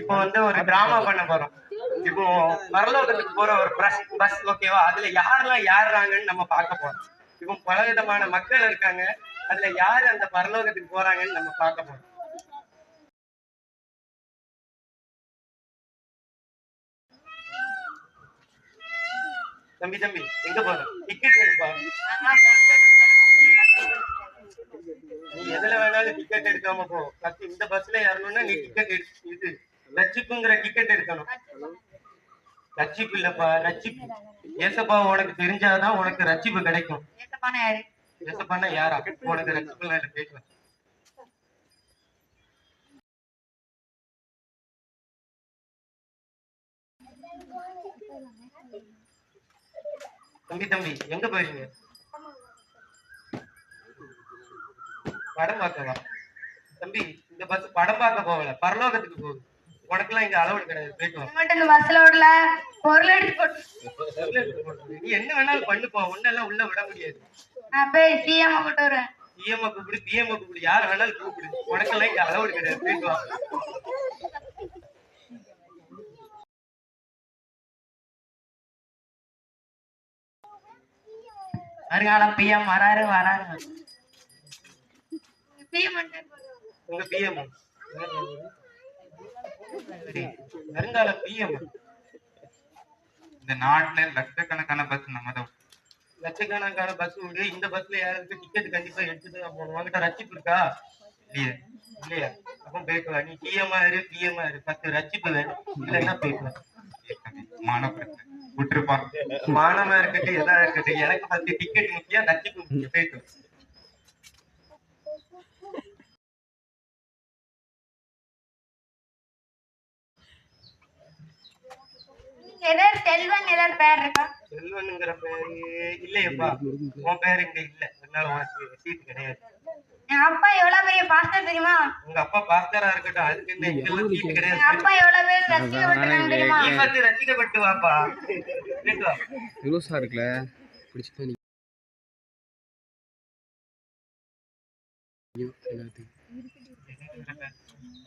இப்போ வந்து ஒரு டிராமா பண்ண போறோம். இப்போ பரலோகத்துக்கு போற ஒரு பஸ் பஸ் ஓகேவா அதுல யாரெல்லாம் யாருறாங்கன்னு நம்ம பார்க்க போறோம். இப்போ பல விதமான மக்கள் இருக்காங்க. அதுல யாரு அந்த பரலோகத்துக்கு போறாங்கன்னு நம்ம பார்க்க போறோம். தம்பி தம்பி எங்க போறோம் டிக்கெட் எடுப்பா டிக்கெட் எடுக்காம போ. ஃபர்ஸ்ட் இந்த பஸ்ல ஏறணும்னா நீ டிக்கெட் இது. ரட்சிப்புங்கிற டிக்கெட் எடுக்கணும். ரட்சிப்பு இல்லப்பா ரட்சிப்பு ஏசப்பா உனக்கு தெரிஞ்சாதான் உனக்கு ரட்சிப்பு கிடைக்கும். ஏசப்பானா யாரு? உனக்கு ரட்சிப்பு இல்ல பேசுவேன் தம்பி தம்பி எங்க போறீங்க படம் பார்க்கவா? தம்பி இந்த பஸ் படம் பார்க்க போகல. பரலோகத்துக்கு போகுது உனக்கெல்லாம் இங்க அளவு கிடையாது. போயிட்டு இந்த பஸ்ல விடல பொருள் எடுத்து போட்டு. நீ என்ன வேணாலும் பண்ணுப்பா ஒன்னெல்லாம் உள்ள விட முடியாது. நான் போய் சிஎம் கூட்டு வருவேன். சிஎம் கூப்பிடு பிஎம் கூப்பிடு. யார் வேணாலும் கூப்பிடு. உனக்கெல்லாம் இங்க அளவு கிடையாது. போயிட்டு வா. வருங்காலம் பிஎம் வராரு வராரு. சிஎம் உங்க பிஎம் வருங்கால பிஎம் இந்த நாட்டுல லட்சக்கணக்கான பஸ் நம்ம தான் லட்சக்கணக்கான பஸ் உண்டு இந்த பஸ்ல யாருக்கு டிக்கெட் கண்டிப்பா எடுத்துட்டு தான் போகணும். உங்ககிட்ட ரச்சிப்பு இருக்கா? இல்லையா இல்லையா. அப்ப போயிட்டு நீ பிஎம்ஆ இரு பிஎம்ஆ இரு. பத்து ரச்சிப்பு வேணும். இல்லைன்னா போயிட்டு வா மான பிரச்சனை விட்டுருப்பான். மானமா இருக்கட்டும் எதா இருக்கட்டும். எனக்கு பத்து டிக்கெட் முக்கியம் ரச்சிப்பு முக்கியம். போயிட்டு வா. ஏதாவது செல்வன் ஏதாவது பேர் இருக்கா? செல்வனுங்கிற பேரு இல்லையப்பா. உன் பேரு இங்க இல்ல. அதனால உனக்கு சீட் கிடையாது. என் அப்பா எவ்வளவு பெரிய பாஸ்டர் தெரியுமா? உங்க அப்பா பாஸ்டரா இருக்கட்டும். அதுக்கு இந்த இங்கெல்லாம் சீட் என் கிடையாது. அப்பா எவ்வளவு பேர் ரசிக்கப்பட்டிருக்காங்க தெரியுமா? நீ வந்து ரசிக்கப்பட்டு வாப்பா. போயிட்டு வா. நீ.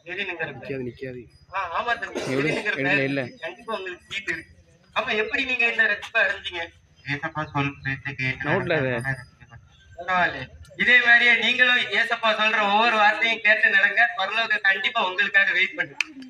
எழிலுங்கிற பேரு. நிக்காது நிக்காது. ஆ, ஆமா தம்பி. இல்ல. கண்டிப்பா உங்களுக்கு சீட் இருக்கு. எப்படி நீங்க இந்த ரசிப்பா அடைஞ்சீங்க ஏசப்பா சொல் பேச்சு கேட்டு. பரவாயில்ல. இதே மாதிரியே நீங்களும் ஏசப்பா சொல்ற ஒவ்வொரு வார்த்தையும் கேட்டு நடங்க. பரலோக கண்டிப்பா உங்களுக்காக வெயிட் பண்ணுங்க.